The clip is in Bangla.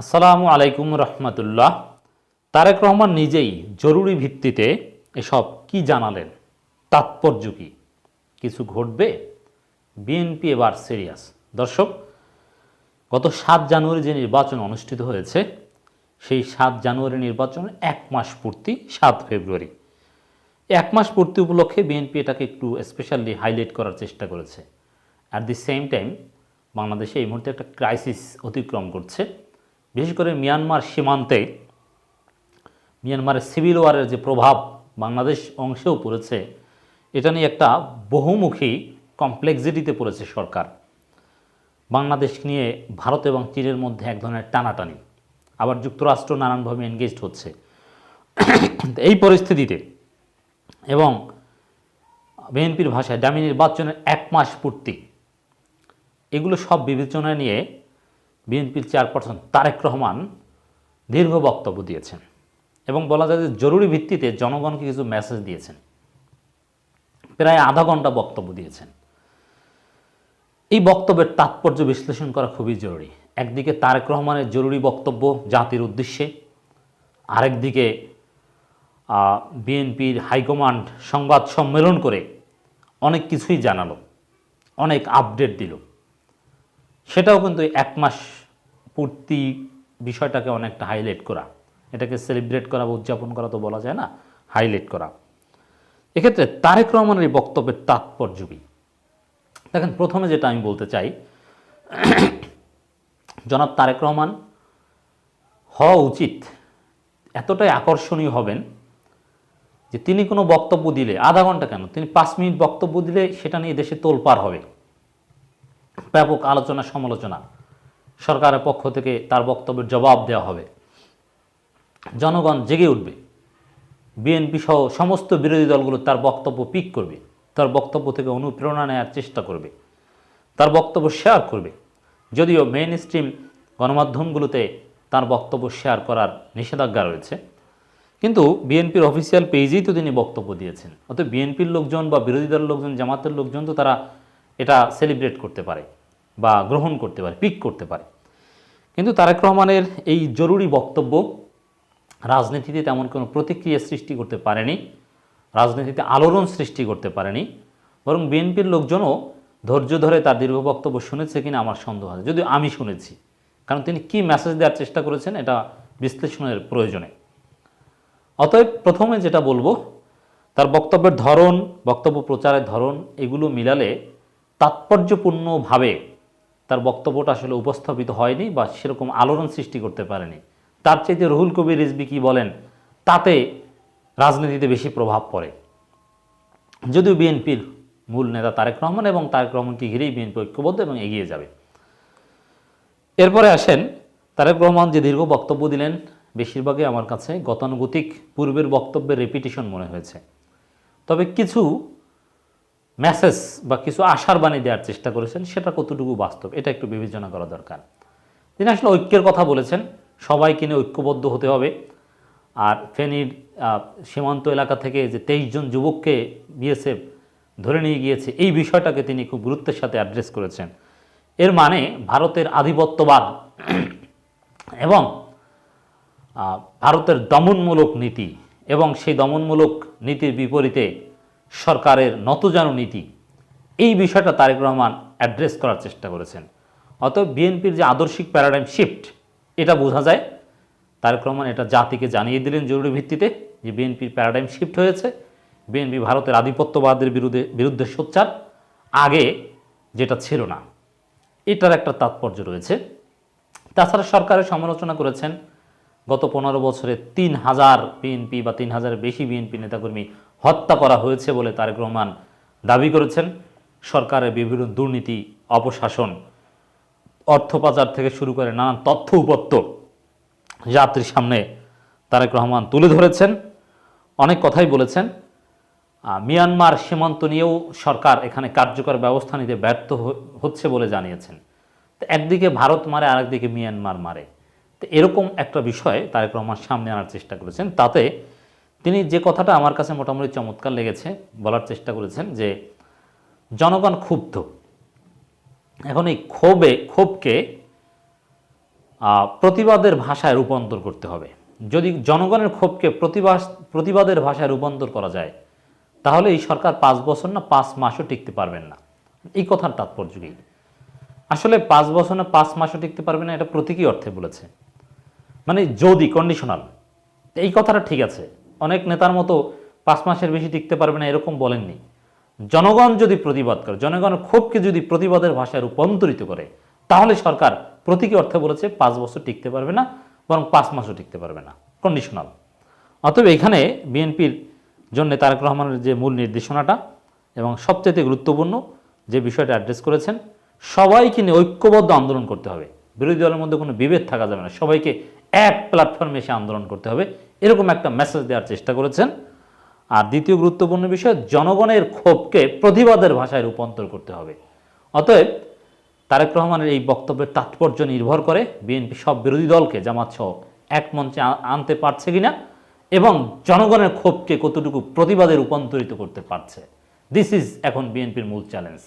আসসালামু আলাইকুম রহমতুল্লাহ। তারেক রহমান নিজেই জরুরি ভিত্তিতে এসব কি জানালেন? তাৎপর্য কি? কিছু ঘটবে? বিএনপি এবার সিরিয়াস দর্শক, গত সাত জানুয়ারি যে নির্বাচন অনুষ্ঠিত হয়েছে, সেই সাত জানুয়ারি নির্বাচন এক মাস পূর্তি, সাত ফেব্রুয়ারি। এক মাস পূর্তি উপলক্ষে বিএনপি এটাকে একটু স্পেশালি হাইলাইট করার চেষ্টা করেছে। অ্যাট দি সেম টাইম বাংলাদেশে এই মুহূর্তে একটা ক্রাইসিস অতিক্রম করছে। বিশেষ করে মিয়ানমার সীমান্তে, মিয়ানমারের সিভিল ওয়ারের যে প্রভাব বাংলাদেশ অংশেও পড়েছে, এটা নিয়ে একটা বহুমুখী কমপ্লেক্সিটিতে পড়েছে সরকার। বাংলাদেশ নিয়ে ভারত এবং চীনের মধ্যে এক ধরনের টানাটানি। আবার যুক্তরাষ্ট্র নানানভাবে এনগেজড হচ্ছে। এই পরিস্থিতিতে এবং বিএনপির ভাষায় দামি নির্বাচনের এক মাস পূর্তি, এগুলো সব বিবেচনায় নিয়ে বিএনপির চেয়ারপারসন তারেক রহমান দীর্ঘ বক্তব্য দিয়েছেন এবং বলা যায় যে জরুরি ভিত্তিতে জনগণকে কিছু মেসেজ দিয়েছেন। প্রায় আধা ঘণ্টা বক্তব্য দিয়েছেন। এই বক্তব্যের তাৎপর্য বিশ্লেষণ করা খুবই জরুরি। একদিকে তারেক রহমানের জরুরি বক্তব্য জাতির উদ্দেশ্যে, আরেকদিকে বিএনপির হাইকমান্ড সংবাদ সম্মেলন করে অনেক কিছুই জানালো, অনেক আপডেট দিল। সেটাও কিন্তু এক মাস পূর্তি বিষয়টাকে অনেকটা হাইলাইট করা। এটাকে সেলিব্রেট করা বা উদযাপন করা তো বলা যায় না হাইলাইট করা। এক্ষেত্রে তারেক রহমানের এই বক্তব্যের তাৎপর্য কী দেখেন, প্রথমে যেটা আমি বলতে চাই, জনাব তারেক রহমান হওয়া উচিত এতটাই আকর্ষণীয় হবেন যে তিনি কোনো বক্তব্য দিলে, আধা ঘণ্টা কেন? তিনি পাঁচ মিনিট বক্তব্য দিলে সেটা নিয়ে দেশে তোলপার হবে। ব্যাপক আলোচনা সমালোচনা সরকারের পক্ষ থেকে তার বক্তব্যের জবাব দেওয়া হবে। জনগণ জেগে উঠবে। বিএনপি সহ সমস্ত বিরোধী দলগুলো তার বক্তব্য পিক করবে। তার বক্তব্য থেকে অনুপ্রেরণা নেওয়ার চেষ্টা করবে। তার বক্তব্য শেয়ার করবে। যদিও মেইন স্ট্রিম গণমাধ্যমগুলোতে তার বক্তব্য শেয়ার করার নিষেধাজ্ঞা রয়েছে। কিন্তু বিএনপির অফিসিয়াল পেজেই তো তিনি বক্তব্য দিয়েছেন। অতএব বিএনপির লোকজন বা বিরোধী দলের লোকজন, জামাতের লোকজন তো তারা এটা সেলিব্রেট করতে পারে বা গ্রহণ করতে পারে, পিক করতে পারে। কিন্তু তারেক রহমানের এই জরুরি বক্তব্য, রাজনীতিতে তেমন কোনো প্রতিক্রিয়া সৃষ্টি করতে পারেনি, রাজনীতিতে আলোড়ন সৃষ্টি করতে পারেনি, বরং বিএনপির লোকজনও ধৈর্য ধরে তার দীর্ঘ বক্তব্য শুনেছে কিনা আমার সন্দেহ আছে। যদিও আমি শুনেছি, কারণ তিনি কি মেসেজ দেওয়ার চেষ্টা করেছেন এটা বিশ্লেষণের প্রয়োজনে। অতএব প্রথমে যেটা বলব, তার বক্তব্যের ধরন, বক্তব্য প্রচারের ধরন, এগুলো মিলালে তাৎপর্যপূর্ণভাবে তার বক্তব্যটা আসলে উপস্থাপিত হয়নি বা সেরকম আলোড়ন সৃষ্টি করতে পারেনি। তার চাইতে রুহুল কবির রিজবি কি বলেন, তাতে রাজনীতিতে বেশি প্রভাব পড়ে। যদিও বিএনপির মূল নেতা তারেক রহমান এবং তারেক রহমানকে ঘিরেই বিএনপি ঐক্যবদ্ধ এবং এগিয়ে যাবে। এরপরে আসেন, তারেক রহমান যে দীর্ঘ বক্তব্য দিলেন, বেশিরভাগই আমার কাছে গতানুগতিক, পূর্বের বক্তব্যের রেপিটেশন মনে হয়েছে। তবে কিছু মেসেজ বা কিছু আশার বাণী দেওয়ার চেষ্টা করেছেন, সেটা কতটুকু বাস্তব? এটা একটু বিবেচনা করা দরকার। তিনি আসলে ঐক্যের কথা বলেছেন, সবাই কিনে ঐক্যবদ্ধ হতে হবে। আর ফেনীর সীমান্ত এলাকা থেকে যে তেইশ জন যুবককে বিএসএফ ধরে নিয়ে গিয়েছে, এই বিষয়টাকে তিনি খুব গুরুত্বের সাথে অ্যাড্রেস করেছেন। এর মানে ভারতের আধিপত্যবাদ এবং ভারতের দমনমূলক নীতি এবং সেই দমনমূলক নীতির বিপরীতে সরকারের নতজানু নীতি। এই বিষয়টা তারেক রহমান অ্যাড্রেস করার চেষ্টা করেছেন। অতএব বিএনপির যে আদর্শিক প্যারাডাইম শিফট এটা বোঝা যায়। তারেক রহমান এটা জাতিকে জানিয়ে দিলেন জরুরি ভিত্তিতে যে বিএনপির প্যারাডাইম শিফট হয়েছে। বিএনপি ভারতের আধিপত্যবাদের বিরুদ্ধে বিরুদ্ধে সোচ্চার। আগে যেটা ছিল না, এটার একটা তাৎপর্য রয়েছে। তাছাড়া সরকারের সমালোচনা করেছেন, গত পনেরো বছরে তিন হাজার বিএনপি বা তিন হাজারের বেশি বিএনপি নেতাকর্মী হত্যা করা হয়েছে বলে তারেক রহমান দাবি করেছেন। সরকারের বিভিন্ন দুর্নীতি, অপশাসন, অর্থ পাচার থেকে শুরু করে নানান তথ্য উপত্য যাত্রীর সামনে তারেক রহমান তুলে ধরেছেন। অনেক কথাই বলেছেন। মিয়ানমার সীমান্ত নিয়েও সরকার এখানে কার্যকর ব্যবস্থা নিতে ব্যর্থ হচ্ছে বলে জানিয়েছেন। তো একদিকে ভারত মারে, আরেকদিকে মিয়ানমার মারে। তো এরকম একটা বিষয় তারেক রহমান সামনে আনার চেষ্টা করেছেন। তাতে তিনি যে কথাটা আমার কাছে মোটামুটি চমৎকার লেগেছে, বলার চেষ্টা করেছেন যে, জনগণ ক্ষুব্ধ। এখন এই ক্ষোভে, ক্ষোভকে প্রতিবাদের ভাষায় রূপান্তর করতে হবে। যদি জনগণের ক্ষোভকে প্রতিবাদ প্রতিবাদের ভাষায় রূপান্তর করা যায়, তাহলে এই সরকার পাঁচ বছর না পাঁচ মাসও টিকতে পারবেন না। এই কথার তাৎপর্য কি আসলে পাঁচ বছর না পাঁচ মাসও টিকতে পারবে না, এটা প্রতীকী অর্থে বলেছে। মানে যদি কন্ডিশনাল এই কথাটা ঠিক আছে। অনেক নেতার মতো পাঁচ মাসের বেশি টিকতে পারবে না, এরকম বলেননি। জনগণ যদি প্রতিবাদ করে জনগণের ক্ষোভকে যদি প্রতিবাদের ভাষায় রূপান্তরিত করে, তাহলে সরকার প্রতীকী অর্থে বলেছে পাঁচ বছর টিকতে পারবে না, বরং পাঁচ মাসও টিকতে পারবে না। কন্ডিশনাল অতএব এখানে বিএনপির জন্য তারেক রহমানের যে মূল নির্দেশনাটা এবং সবচেয়ে গুরুত্বপূর্ণ যে বিষয়টা অ্যাড্রেস করেছেন, সবাইকে নিয়ে ঐক্যবদ্ধ আন্দোলন করতে হবে। বিরোধী দলের মধ্যে কোনো বিভেদ থাকা যাবে না। সবাইকে এক প্ল্যাটফর্মে এসে আন্দোলন করতে হবে। এরকম একটা মেসেজ দেওয়ার চেষ্টা করেছেন। আর দ্বিতীয় গুরুত্বপূর্ণ বিষয়, জনগণের ক্ষোভকে প্রতিবাদের ভাষায় রূপান্তর করতে হবে। অতএব তারেক রহমানের এই বক্তব্যের তাৎপর্য নির্ভর করে বিএনপি সব বিরোধী দলকে, জামাত সহ, এক মঞ্চে আনতে পারছে কিনা এবং জনগণের ক্ষোভকে কতটুকু প্রতিবাদে রূপান্তরিত করতে পারছে। দিস ইজ এখন বিএনপির মূল চ্যালেঞ্জ